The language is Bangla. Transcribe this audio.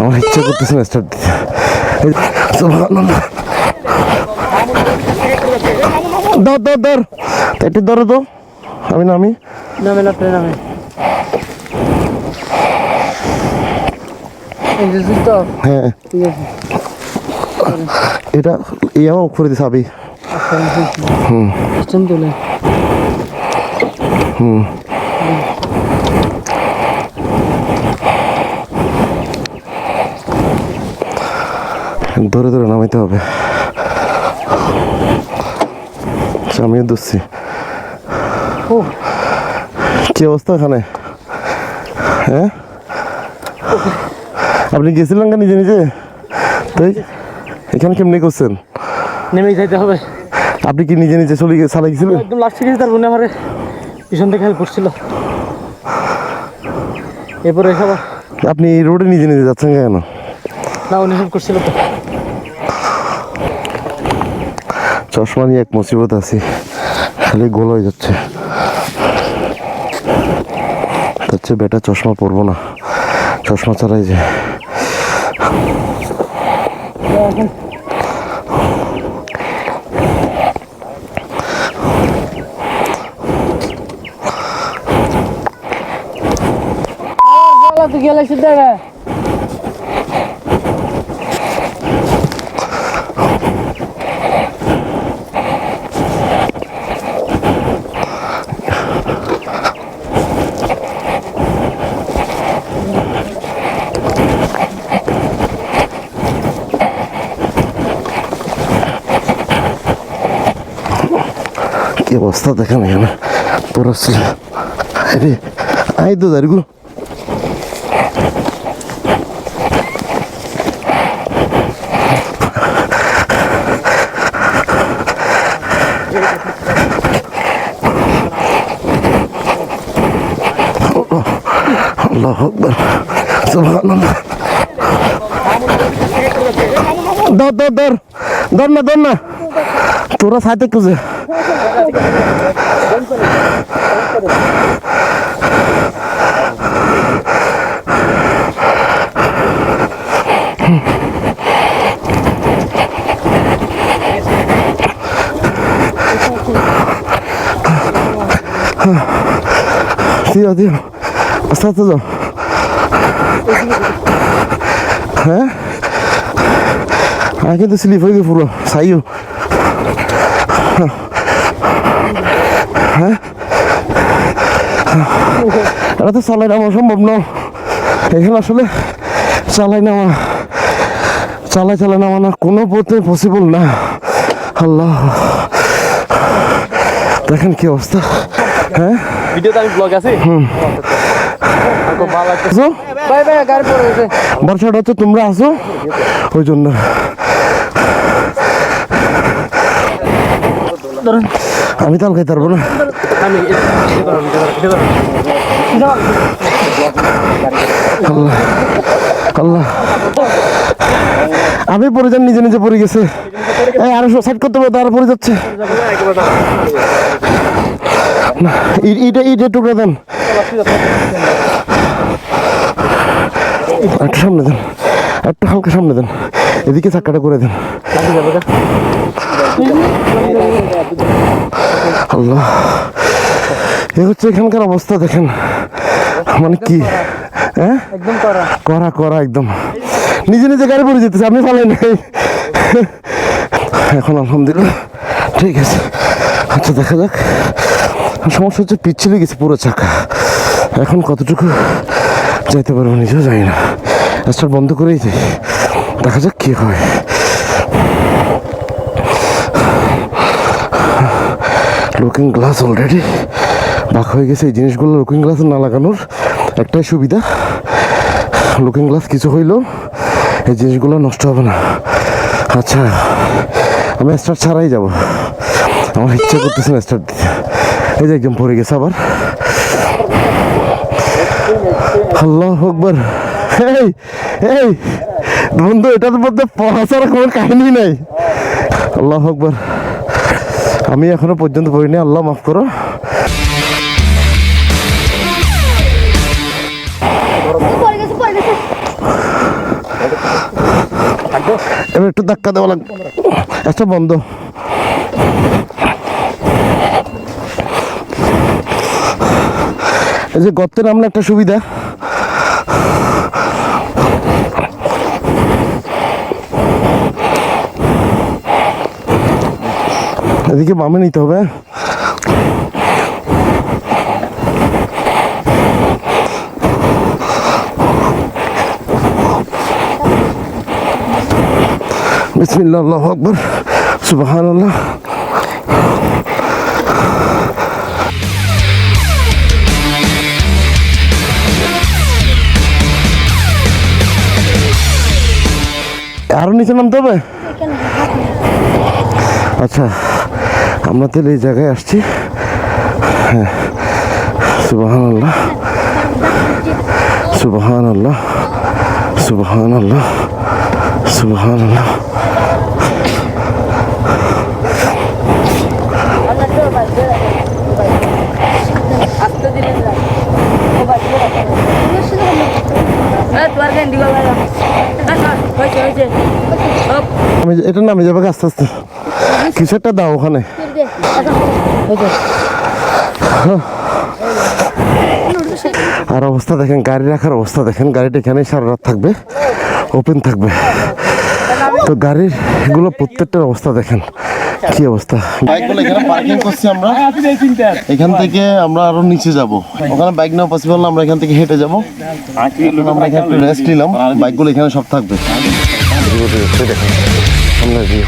আমার ইচ্ছা করতেছে না স্টার্ট। ধর ধর ধর। একটু ধরো তো। আমি নামি। নামে না নামে হ্যাঁ। এটা করে দিস আবি। ধরে ধরে নামাইতে হবে। আচ্ছা, আমিও ও কি অবস্থা এখানে? হ্যাঁ? আপনি গেছিলেন কেন নিজে নিজে? তাই? এখানে কেমনি করছেন? নেমে যাইতে হবে। আপনি কি নিজে নিজে চলে চালাই গেছিলেন? একদম লাস্টে গেছে তার বোনে আমারে পিছন থেকে হেল্প করছিল। এরপরে এসব আপনি রোডে নিজে নিজে যাচ্ছেন কেন? না উনি হেল্প করছিল তো। চশমা নিয়ে এক মুসিবত আছি। খালি গোল হয়ে যাচ্ছে। হচ্ছে বেটা চশমা পরবো না। চশমা ছাড়াই যে। গেলে কি অবস্থা দেখেন এখানে? পড়াচ্ছিল আরে আই তো দাঁড়িয়ে আল্লাহ আকবার। সুবহানাল্লাহ। দর দর দর দর না দর না তোরা সাথে খুঁজে দিও দিও আস্তে আস্তে যাও হ্যাঁ আগে তো স্লিপ হয়ে গেছে পুরো সাইও। হ্যাঁ? এটা তো চালাই নেওয়া সম্ভব না। এখানে আসলে চালাই নেওয়া চালাই চালাই নেওয়া না কোনো পথে পসিবল না। আল্লাহ। দেখেন কি অবস্থা। হ্যাঁ? ভিডিওতে আমি ব্লগ আছে। গেছে। বর্ষাটা হচ্ছে তোমরা আসো ওই জন্য। আমি তাল খাইতে পারব না। আমি আল্লাহ আল্লাহ। আমি পড়ে যান নিজে নিজে পড়ে গেছে। আরও সাইড করতে পারব আর পড়ে যাচ্ছে। ইটা ইটা টুকরা দেন। একটু সামনে দেন। একটু হালকা সামনে দেন। এদিকে চাক্কাটা করে দেন। আল্লাহ। এ হচ্ছে এখানকার অবস্থা দেখেন। মানে কি? হ্যাঁ একদম করা করা করা একদম। নিজে নিজে গাড়ি পড়ে যেতেছে আমি পালাই নাই। এখন আলহামদুলিল্লাহ ঠিক আছে। আচ্ছা দেখা যাক। সমস্যা হচ্ছে পিচ্ছিলে গেছে পুরো চাকা। এখন কতটুকু যাইতে পারব নিজেও জানি না। রাস্তা বন্ধ করেই যাই দেখা যাক কি হয়। লুকিং গ্লাস অলরেডি বাক হয়ে গেছে এই জিনিসগুলো লুকিং গ্লাস না লাগানোর একটাই সুবিধা। লুকিং গ্লাস কিছু হইলেও এই জিনিসগুলো নষ্ট হবে না। আচ্ছা আমি স্টার্ট ছাড়াই যাব। আমার ইচ্ছা করতেছে না স্টার্ট দিতে। এই যে একদম পড়ে গেছে আবার। আল্লাহ আকবর। এই এই, বন্ধু, এটার মধ্যে পড়া ছাড়া কোনো কাহিনী নাই। আল্লাহ আকবর। আমি এখনও পর্যন্ত পড়িনি, আল্লাহ মাফ করো। এবার একটু ধাক্কা দেওয়া লাগবে। আচ্ছা বন্ধ। এই যে গর্তে নামলে একটা সুবিধা। এদিকে বামে নিতে হবে। বিসমিল্লাহ আল্লাহ আকবর সুবাহান আল্লাহ আরও নিচে নামতে হবে। আচ্ছা। আমরা তাহলে এই জায়গায় আসছি। হ্যাঁ সুবাহান আল্লাহ সুবাহান আল্লাহ সুবাহান আল্লাহ সুবাহান আল্লাহ আমি এটা নামে যাবে আস্তে আস্তে। কিছু একটা দাও ওখানে। আর অবস্থা দেখেন গাড়ি রাখার অবস্থা দেখেন গাড়িটা এখানেই সারা রাত থাকবে ওপেন থাকবে। তো গাড়ির এগুলো প্রত্যেকটার অবস্থা দেখেন কি অবস্থা? বাইকগুলো এখানে পার্কিং করছি আমরা। এখান থেকে আমরা আরও নিচে যাব। ওখানে বাইক নেওয়া পসিবল না আমরা এখান থেকে হেঁটে যাব। আমরা এখানে একটু রেস্ট নিলাম। বাইকগুলো এখানে সব থাকবে। দেখেন view।